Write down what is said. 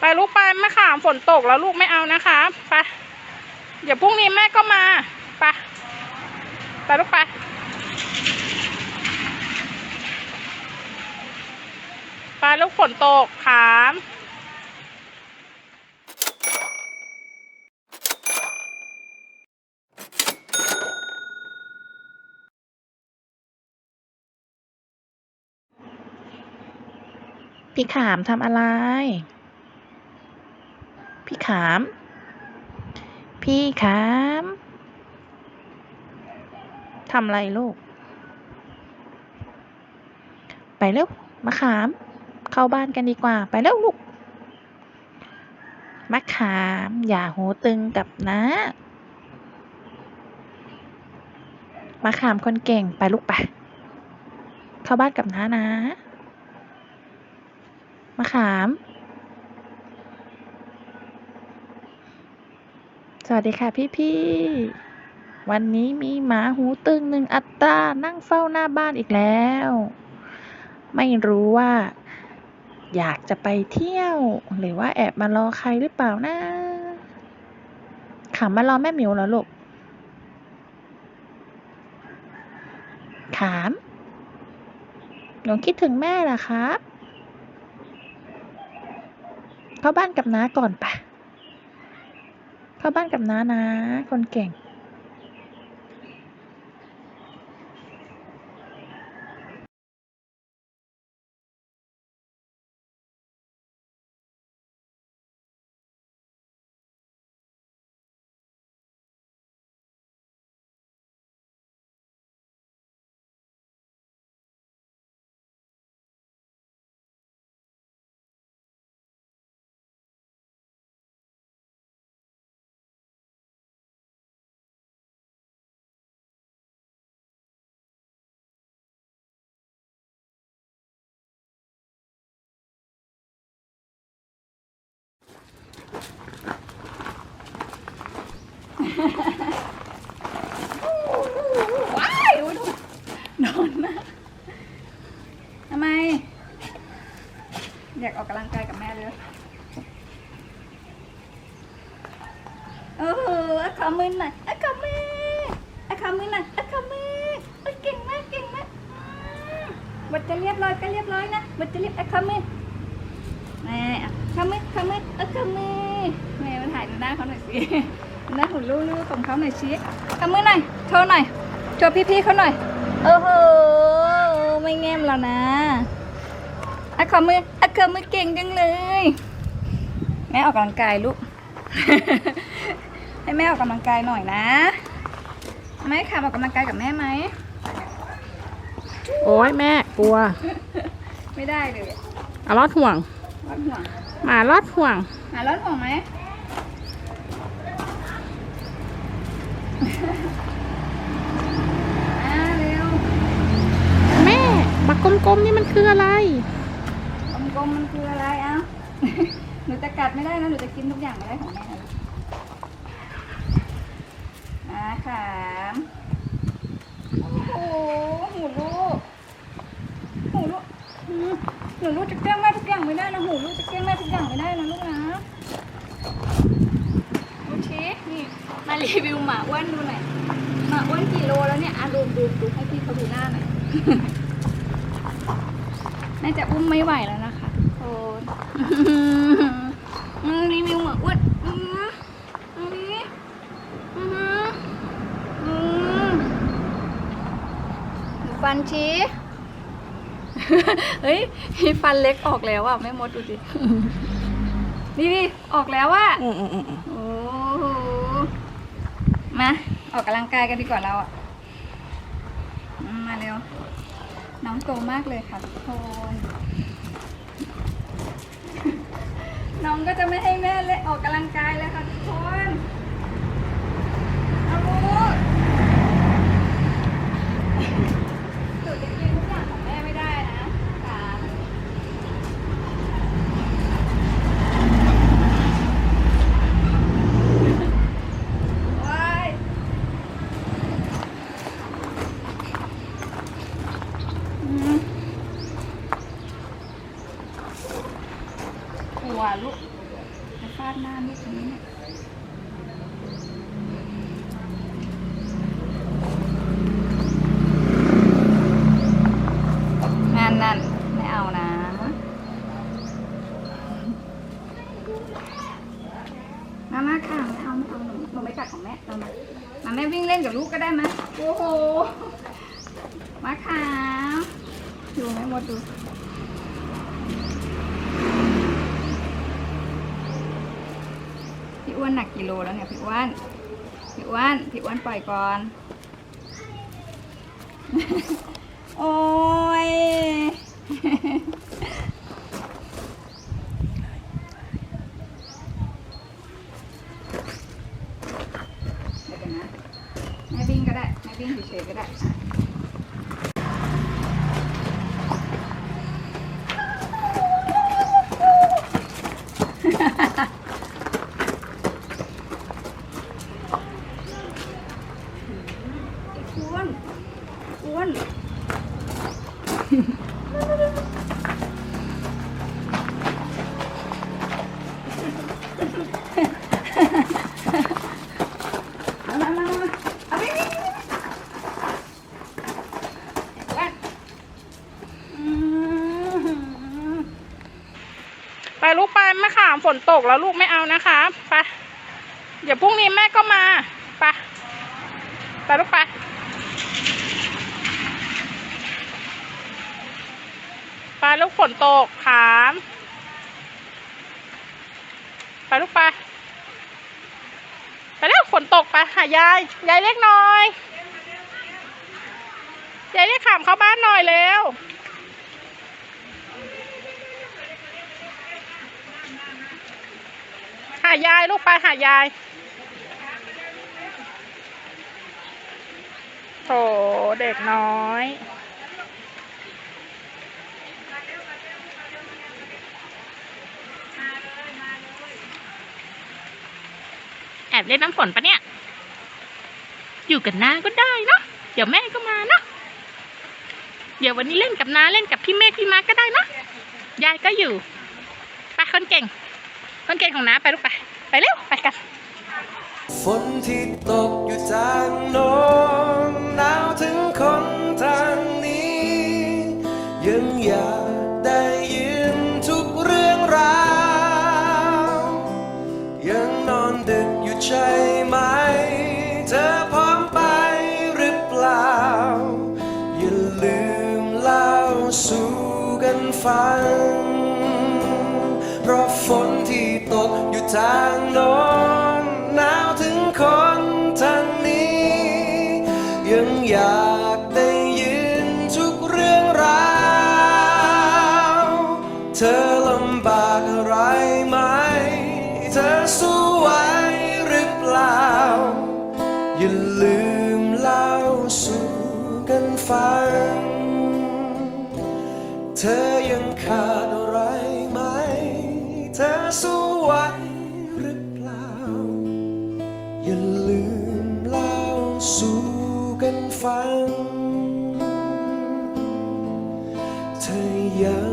ไปลูกไปแม่ขามฝนตกแล้วลูกไม่เอานะคะไปเดี๋ยวพรุ่งนี้แม่ก็มาไปไปลูกไปไปลูกฝนตกขามพี่ขามทำอะไร พี่ขาม พี่ขามทำอะไรลูก ไปเร็วมะขาม เข้าบ้านกันดีกว่า ไปเร็วลูกมะขาม อย่าหูตึงกับนะมะขามคนเก่งไปลูกไป เข้าบ้านกับน้านะมะขาม วัสดีค่ะพี่ๆวันนี้มีหมาหูตึงหนึ่งอัตรานั่งเฝ้าหน้าบ้านอีกแล้ว ไม่รู้ว่า อยากจะไปเที่ยว หรือว่าแอบมารอใครหรือเปล่านะขามารอแม่หมิวเหรอลูก ขาม หนูคิดถึงแม่เหรอครับ เข้าบ้านกับน้าก่อนปะ บ้านกับน้านะ คนเก่ง ว้ายอุ๊ยนอนนะทำไม อยากออกกำลังกายกับแม่เลยเอออะขอมือหน่อยอะขอมืออะขอมือหน่อยอะขอมือเอ้ยเก่งมากเก่งมากบทจะเรียบร้อยก็เรียบร้อยนะบทจะเรียบอะขอมือแม่อะขอมือขอมืออะขอมือแม่มาถ่ายหน้าเขาหน่อยสิ น้าหุ่นลู่ๆของเขาหน่อยสิขอมือหน่อยโชว์หน่อยโชว์พี่ๆเขาหน่อยโอ้โหไม่แง้มแล้วนะอะขอมืออะขอมือเก่งจังเลย แม่ออกกำลังกายลูก ให้แม่ออกกำลังกายหน่อยนะแม่ค่ะออกกำลังกายกับแม่ไหมโอ้ยแม่กลัว ไม่ได้เลยเอารอดห่วงร้อนห่วงหมารอดห่วงหาร้อนห่วงไหม อ่าเร็ว แม่บักกลมๆนี่มันคืออะไร กลมๆมันคืออะไรเอ้า หนูจะกัดไม่ได้นะหนูจะกินทุกอย่างไม่ได้ของแม่นะอ่าขามโอ้โหหูลูกหูลูกอืมหนูลูกจะแกล้งแม่ทุกอย่างไม่ได้นะหูลูกจะแกล้งแม่ทุกอย่างไม่ได้นะลูกนะดูชี้นี่มารี วิวหมาอ้วนดูหน่อยหมาอ้วนกี่โลแล้วเนี่ยอะดูดูดูให้พี่เขาดูหน้าหน่อยน่าจะอุ้มไม่ไหวแล้วนะคะทุกคนอืมรีวิวหมาอ้วนอืมอันนี้อือหืออืมฟันชี้เฮ้ยมีฟันเล็กออกแล้วอะแม่มดดูสินี่นี่ออกแล้วอะ อืมอืมอืม โอ้โห มา ออกกำลังกายกันดีกว่าเราอะ มาเร็ว น้องโตมากเลยค่ะทุกคนน้องก็จะไม่ให้แม่เล่นออกกำลังกายเลยค่ะทุกคนเอาลูกหนูจะกินทุกอย่างของแม่ไม่ได้นะค่ะ ว้ายอืมหัวลูกาดหน้านี่ตรงนั่นนั่นไม่เอานะ มามาค่ะไม่เอาไม่เอาหนูหนูไม่กัดของแม่เอามามาแม่วิ่งเล่นกับลูกก็ได้ไหมโอ้โห มาค่ะดูแม่มดดู พี่อ้วนหนักกิโลแล้วเนี่ยพี่อ้วนพี่อ้วนพี่อ้วนปล่อยก่อน โอ้ยเดี๋ยวกันนะแม่วิ่งก็ได้แม่วิ่งเฉยๆก็ได้ อ้วนอ้ว นมามามามาเอาไปวิ่งวิ่งวิ่งอ้วนอืมไปลูกไปแม่ขามฝนตกแล้วลูกไม่เอานะคะไปเดี๋ยวพรุ่งนี้แม่ก็มาไปไปลูกไปไปลูกฝนตกขามไปลูกไปไปแล้วฝนตกไปหายายยายเรียกหน่อยยายเรียกขามเข้าบ้านหน่อยเร็วหายายลูกไปหายายโถเด็กน้อย อบเล่นน้ำฝนปะเนี่ย อยู่กับน้าก็ได้เนาะ เดี๋ยวแม่ก็มาเนาะ เดี๋ยววันนี้เล่นกับน้าเล่นกับพี่เมฆพี่มาร์คก็ได้เนาะ ยายก็อยู่ ไปคนเก่ง คนเก่งของน้าไปลูกไป ไปเร็วไปกัน ฝนที่ตกอยู่ทางโน้น กันฟังเพราะฝนที่ตกอยู่ทางโน้นหนาวถึงคนทางนี้ ยังอยากได้ยินทุกเรื่องราวเธอลำบากอะไรไหม เธอสู้ไหวหรือเปล่า อย่าลืมเล่าสู่กันฟัง เธอยังขาดอะไรไหม เธอสู้ไหวหรือเปล่า อย่าลืมเล่าสู่กันฟัง เธอยัง